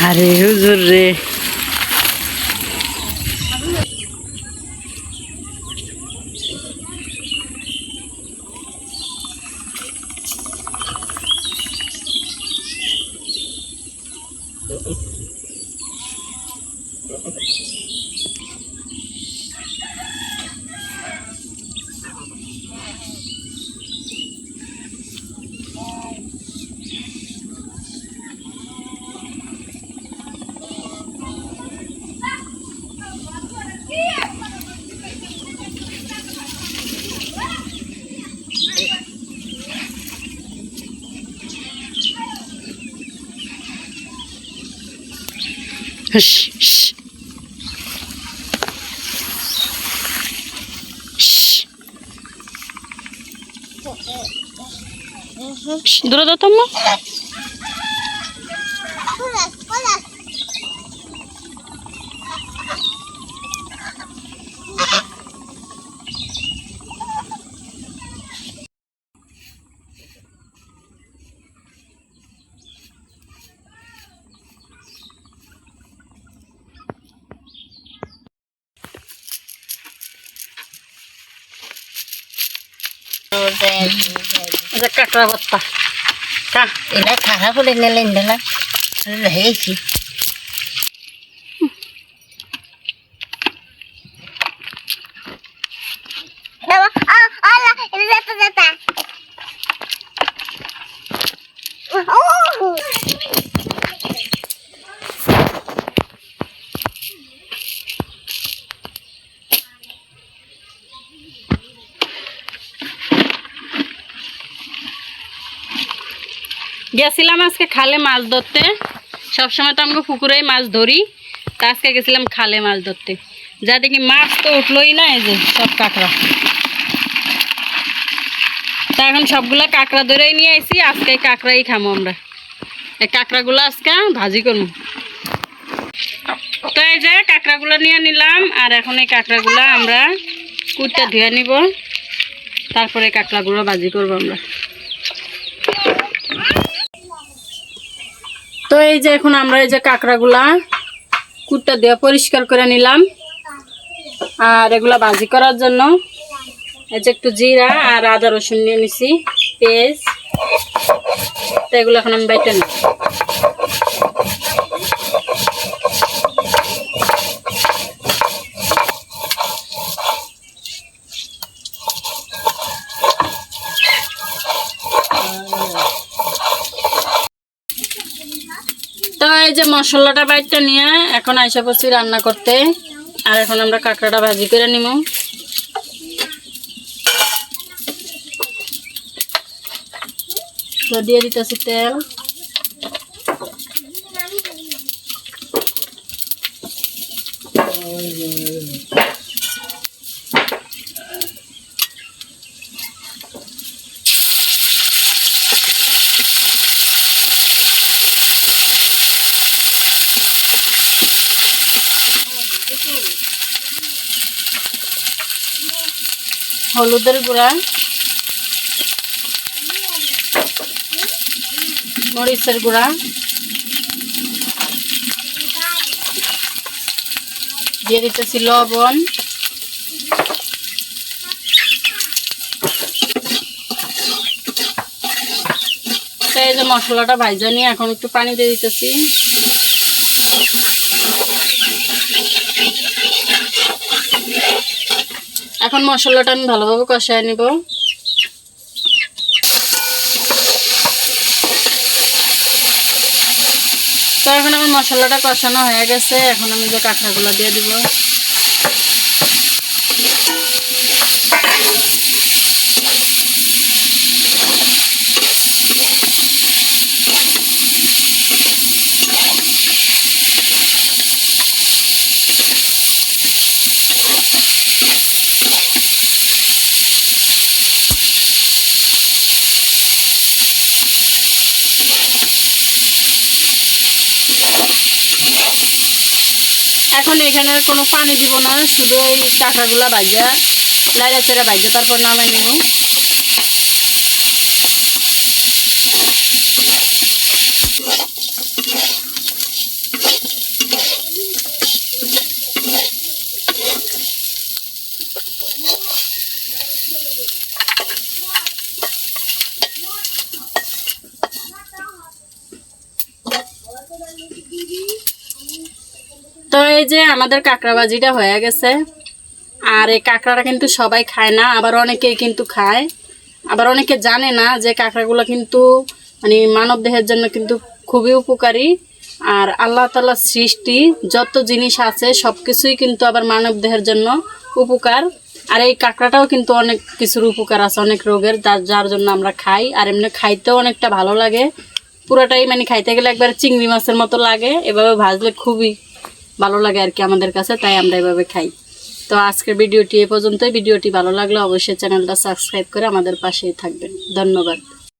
আরে হুজুর রে হুস, হুস। よし、よし。Дорога там? এটা কাঁকড়া ভর্তা কা এটা খারাপ হলে নিলেন দিলাম হয়েছি গেছিলাম আজকে খালে মাছ ধরতে। সবসময় তো আমাকে পুকুরেই মাছ ধরি, তা আজকে গেছিলাম খালে মাছ ধরতে। যা দেখি মাছ তো উঠলোই না, এই যে সব কাঁকড়া। তা এখন সবগুলা কাঁকড়া ধরেই নিয়ে আসি আজকে কাঁকড়াই খামো আমরা। এই কাঁকড়াগুলো আজকে ভাজি করব তো এই যে কাঁকড়াগুলো নিয়ে নিলাম, আর এখন এই কাঁকড়াগুলো আমরা কুটটা ধুয়ে নিব। তারপরে কাঁকড়াগুলো ভাজি করব আমরা। এই যে এখন আমরা এই যে কাঁকড়াগুলা কুটটা দিয়ে পরিষ্কার করে নিলাম। আর এগুলা ভাজি করার জন্য এই যে একটু জিরা আর আদা রসুন নিয়ে নিছি, পেঁয়াজ। তো এগুলো এখন আমি বাইটে নিই এই যে মশলাটা বাইটটা নিয়ে এখন আইসা পড়ছি রান্না করতে। আর এখন আমরা কাঁকড়াটা ভাজি করে নিব দিয়ে দিতেছি তেল। হলুদের গুঁড়া, মরিচের গুঁড়া, দিয়ে দিতেছি লবণ। এই যে মশলাটা ভাইজা নিয়ে এখন একটু পানি দিয়ে দিতেছি। এখন মশলাটা আমি ভালোভাবে কষায় নিব। তো এখন আমার মশলাটা কষানো হয়ে গেছে, এখন আমি যে কাঁকড়াগুলো দিয়ে দিব। এখন এখানে কোনো পানি দিব না, শুধু এই কাঁকড়াগুলা ভাজা লাইরা চেরা ভাগ্য তারপর নামাই নিব তো এই যে আমাদের কাঁকড়া ভাজিটা হয়ে গেছে। আর এই কাঁকড়াটা কিন্তু সবাই খায় না, আবার অনেকেই কিন্তু খায়। আবার অনেকে জানে না যে কাঁকড়াগুলো কিন্তু মানে মানব দেহের জন্য কিন্তু খুবই উপকারী। আর আল্লাহ তাল্লাহ সৃষ্টি, যত জিনিস আছে সব কিছুই কিন্তু আবার মানব দেহের জন্য উপকার। আর এই কাঁকড়াটাও কিন্তু অনেক কিছুর উপকার আছে, অনেক রোগের, যার যার জন্য আমরা খাই। আর এমনি খাইতেও অনেকটা ভালো লাগে। পুরোটাই মানে খাইতে গেলে একবার চিংড়ি মাছের মতো লাগে, এভাবে ভাজলে খুবই ভালো লাগে আর কি আমাদের কাছে, তাই আমরা এভাবে খাই। তো আজকের ভিডিওটি এ পর্যন্তই। ভিডিওটি ভালো লাগলে অবশ্যই চ্যানেলটা সাবস্ক্রাইব করে আমাদের পাশেই থাকবেন। ধন্যবাদ।